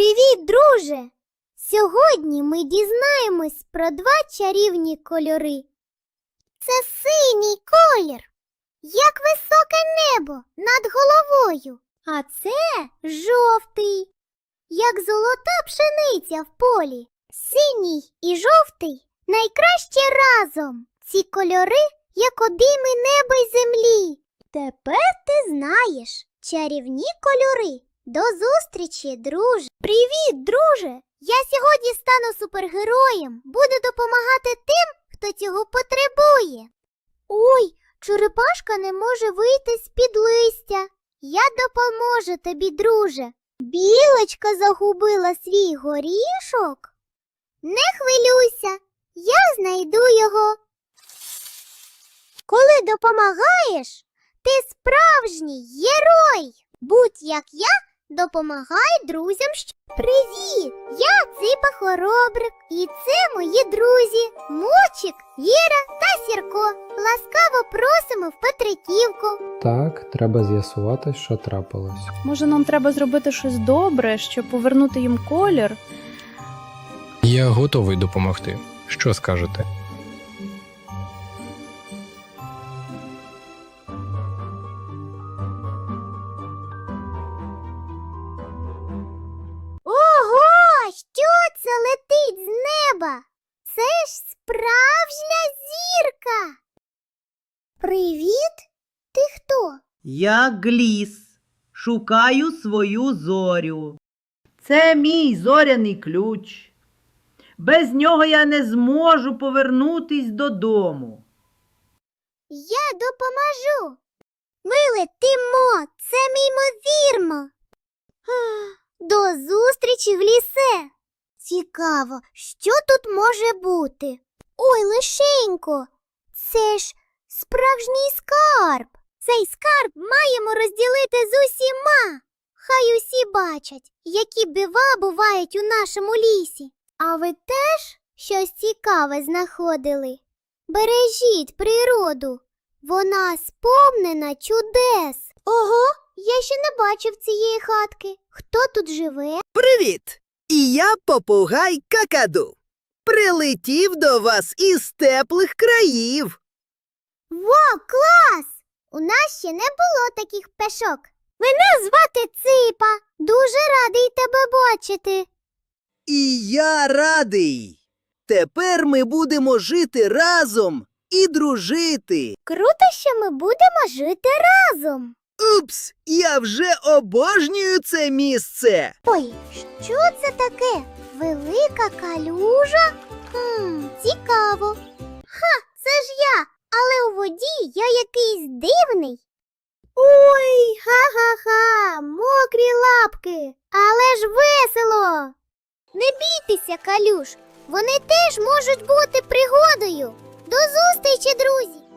Привіт, друже! Сьогодні ми дізнаємось про два чарівні кольори. Це синій колір, як високе небо над головою. А це жовтий, як золота пшениця в полі. Синій і жовтий найкраще разом. Ці кольори, як обійми неба й землі. Тепер ти знаєш чарівні кольори. До зустрічі, друже. Привіт, друже! Я сьогодні стану супергероєм. Буду допомагати тим, хто цього потребує. Ой, черепашка не може вийти з-під листя. Я допоможу тобі, друже. Білочка загубила свій горішок. Не хвилюйся, я знайду його. Коли допомагаєш, ти справжній герой. Будь як я, допомагай друзям. щ- Привіт! Я Ципа Хоробрик, і це мої друзі Мочик, Віра та Сірко. Ласкаво просимо в Петриківку. Так, треба з'ясувати, що трапилось. Може, нам треба зробити щось добре, щоб повернути їм колір? Я готовий допомогти. Що скажете? Я Гліс. Шукаю свою зорю. Це мій зоряний ключ. Без нього я не зможу повернутись додому. Я допоможу. Ми летимо, це міймовірно. Ах, До зустрічі в лісе. Цікаво, що тут може бути? Ой, лишенько, це ж справжній скарб. Цей скарб маємо розділити з усіма. Хай усі бачать, які бива бувають у нашому лісі. А ви теж щось цікаве знаходили? Бережіть природу. Вона сповнена чудес. Ого, я ще не бачив цієї хатки. Хто тут живе? Привіт! І я попугай Какаду. Прилетів до вас із теплих країв. Во, клас! У нас ще не було таких пташок. Мене звати Ципа. Дуже радий тебе бачити. І я радий. Тепер ми будемо жити разом і дружити. Круто, що ми будемо жити разом. Упс, я вже обожнюю це місце. Ой, що це таке? Велика калюжа? Хм, цікаво. Ха, це ж я, але у воді я якийсь дивний. Ой, ха-ха-ха, мокрі лапки, але ж весело. Не бійтеся, калюш, вони теж можуть бути пригодою. До зустрічі, друзі!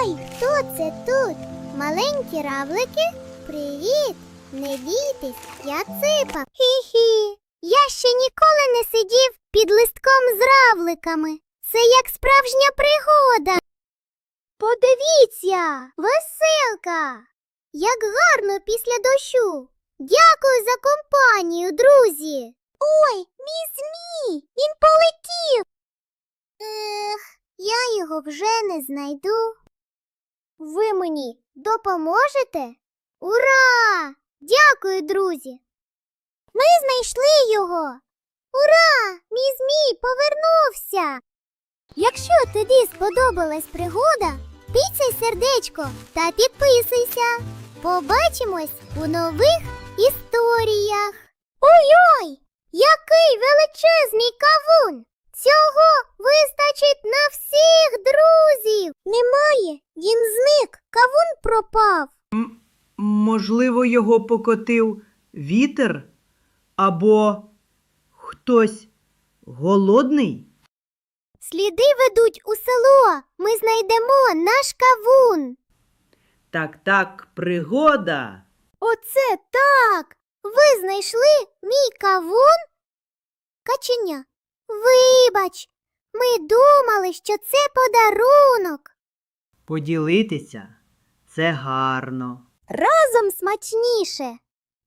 Ой, хто це тут? Маленькі равлики? Привіт! Не бійтесь, я ципа. Хі-хі. Я ще ніколи не сидів під листком з равликами. Це як справжня пригода. Подивіться, веселка. Як гарно після дощу. Дякую за компанію, друзі. Ой, мій змій, він полетів. Ех, я його вже не знайду. Ви мені допоможете? Ура! Дякую, друзі. Ми знайшли його. Ура! Мій змій повернувся. Якщо тобі сподобалась пригода, піцяй сердечко та підписуйся. Побачимось у нових історіях. Ой-ой! Який величезний кавун! Цього вистачить на всіх друзів. Немає, він зник, кавун пропав. Можливо, його покотив вітер або хтось голодний? Сліди ведуть у село. Ми знайдемо наш кавун. Так, так, пригода. Оце так. ви знайшли мій кавун? Каченя, вибач, ми думали, що це подарунок. Поділитися це гарно. Разом смачніше.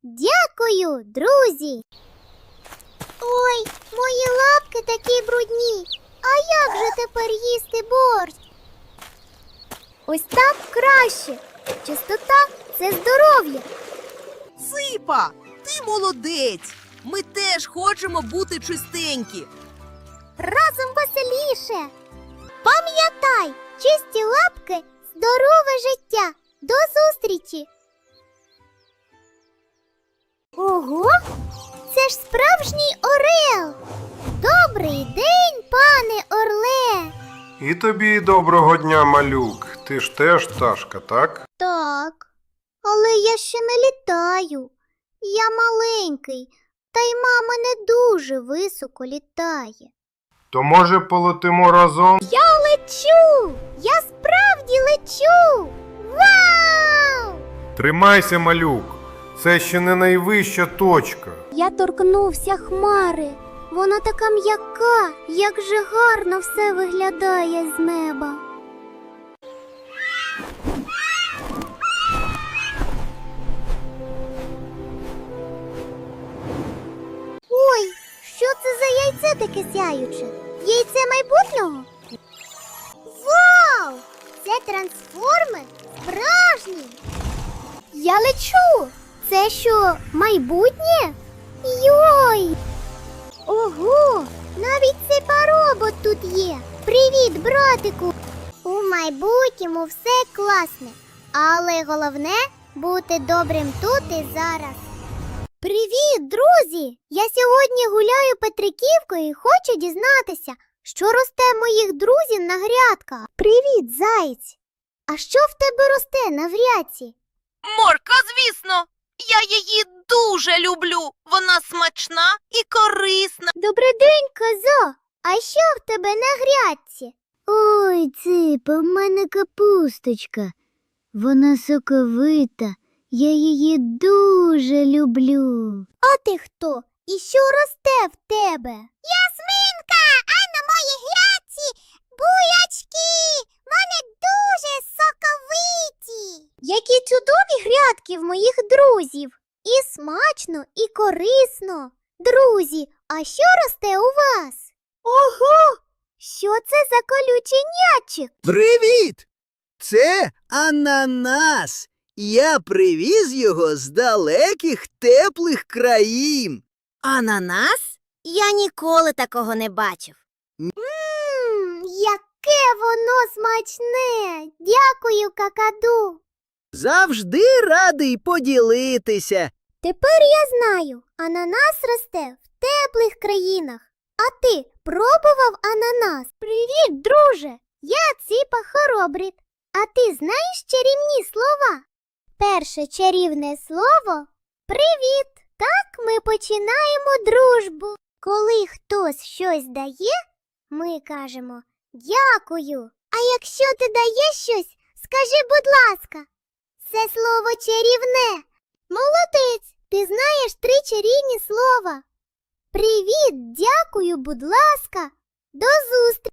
Дякую, друзі. Ой, мої лапки такі брудні. А як же тепер їсти борщ? Ось так краще. Чистота це здоров'я. Ципа, ти молодець. Ми теж хочемо бути чистенькі. Разом веселіше. Пам'ятай, чисті лапки, здорове життя. До зустрічі. Ого, це ж справжній орел. Добрий день, пане орле. І тобі доброго дня, малюк. Ти ж теж пташка, так? Так, але я ще не літаю. Я маленький, та й мама не дуже високо літає. То може полетимо разом? Я лечу! Я справді лечу! Вау! Тримайся, малюк. Це ще не найвища точка. Я торкнувся хмари. Вона така м'яка, як же гарно все виглядає з неба. Таке сяюче? Яйце майбутнього? Вау! Це трансформер справжній. Я лечу. Це що, майбутнє? Йой! Ого! Навіть цей паробот тут є. Привіт, братику! У майбутньому все класне, але головне бути добрим тут і зараз. Привіт, друзі! Я сьогодні гуляю Петриківкою і хочу дізнатися, що росте моїх друзів на грядках. Привіт, заєць! А що в тебе росте на грядці? Морка, звісно, я її дуже люблю. Вона смачна і корисна. Добрий день, козо. А що в тебе на грядці? Ой, ципа, в мене капусточка. Вона соковита, я її дуже люблю. А ти хто? І що росте в тебе? Ясминка, а на моїй грядці буячки. Вони дуже соковиті. Які чудові грядки в моїх друзів. І смачно, і корисно. Друзі, а що росте у вас? Ого! Що це за колючий нячик? Привіт! Це ананас. Я привіз його з далеких теплих країн. Ананас? Я ніколи такого не бачив. Мм, яке воно смачне! Дякую, какаду. Завжди радий поділитися. Тепер я знаю, ананас росте в теплих країнах. А ти пробував ананас? Привіт, друже! Я ціпа хоробрит. А ти знаєш чарівні слова? Перше чарівне слово привіт. Так ми починаємо дружбу. Коли хтось щось дає, ми кажемо дякую. А якщо ти даєш щось, скажи, будь ласка. Це слово чарівне. Молодець! Ти знаєш три чарівні слова. Привіт, дякую, будь ласка. До зустрічі!